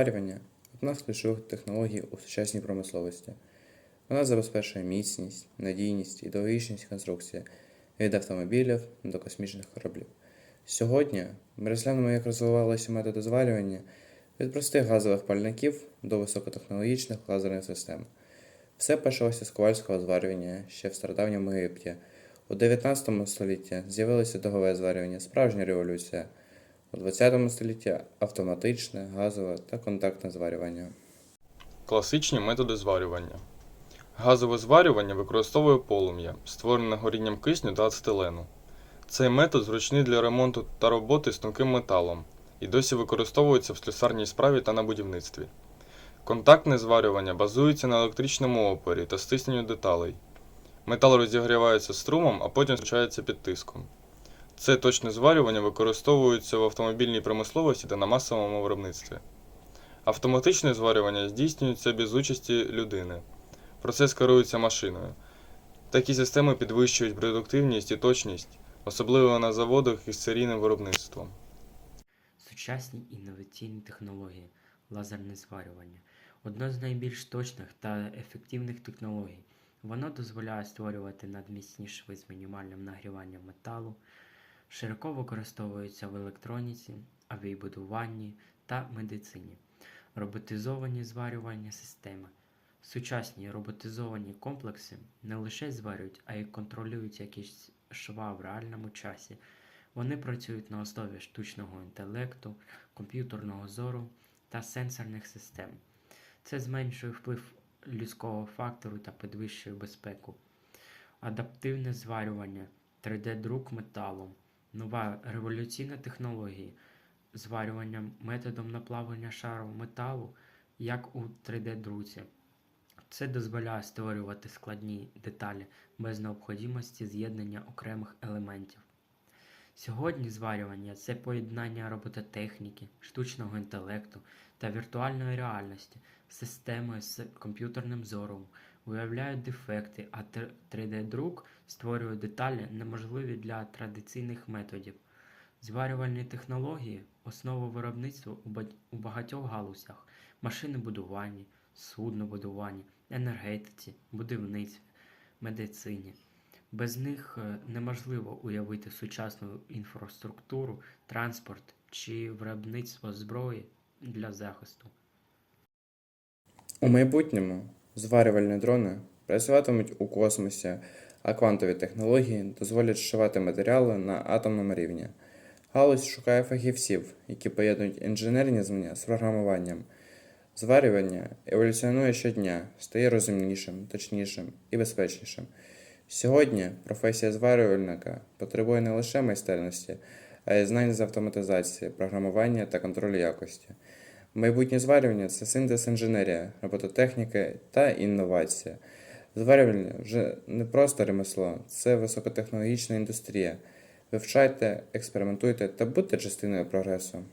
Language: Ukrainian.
Зварювання одна з ключових технологій у сучасній промисловості. Вона забезпечує міцність, надійність і довговічність конструкції від автомобілів до космічних кораблів. Сьогодні ми розглянемо, як розвивалися методи зварювання від простих газових пальників до високотехнологічних лазерних систем. Все почалося з ковальського зварювання ще в стародавньому Єгипті. У 19 столітті з'явилося догове зварювання, справжня революція. У 20 столітті автоматичне, газове та контактне зварювання. Класичні методи зварювання. Газове зварювання використовує полум'я, створене горінням кисню та ацетилену. Цей метод зручний для ремонту та роботи з тонким металом і досі використовується в слюсарній справі та на будівництві. Контактне зварювання базується на електричному опорі та стисненню деталей. Метал розігрівається струмом, а потім спочається під тиском. Це точне зварювання використовується в автомобільній промисловості та на масовому виробництві. Автоматичне зварювання здійснюється без участі людини. Процес керується машиною. Такі системи підвищують продуктивність і точність, особливо на заводах із серійним виробництвом. Сучасні інноваційні технології лазерне зварювання одна з найбільш точних та ефективних технологій. Воно дозволяє створювати надмісні шви з мінімальним нагріванням металу, широко використовується в електроніці, авіабудуванні та медицині. Роботизовані зварювання системи. Сучасні роботизовані комплекси не лише зварюють, а й контролюють якісь шва в реальному часі. Вони працюють на основі штучного інтелекту, комп'ютерного зору та сенсорних систем. Це зменшує вплив людського фактору та підвищує безпеку. Адаптивне зварювання, 3D-друк металом, нова революційна технологія, зварювання методом наплавлення шару металу, як у 3D-друці. Це дозволяє створювати складні деталі без необхідності з'єднання окремих елементів. Сьогодні зварювання це поєднання робототехніки, штучного інтелекту та віртуальної реальності з системою з комп'ютерним зором, виявляють дефекти, а 3D-друк створює деталі, неможливі для традиційних методів. Зварювальні технології основа виробництва у багатьох галузях машинобудуванні, суднобудуванні, енергетиці, будівництві, медицині. Без них е, неможливо уявити сучасну інфраструктуру, транспорт чи виробництво зброї для захисту. У майбутньому зварювальні дрони працюватимуть у космосі, а квантові технології дозволять зшивати матеріали на атомному рівні. Галузь шукає фахівців, які поєднують інженерні знання з програмуванням. Зварювання еволюціонує щодня, стає розумнішим, точнішим і безпечнішим. Сьогодні професія зварювальника потребує не лише майстерності, а й знань з автоматизації, програмування та контролю якості. Майбутнє зварювання це синтез інженерія, робототехніки та інновація. Зварювання вже не просто ремесло, це високотехнологічна індустрія. Вивчайте, експериментуйте та будьте частиною прогресу.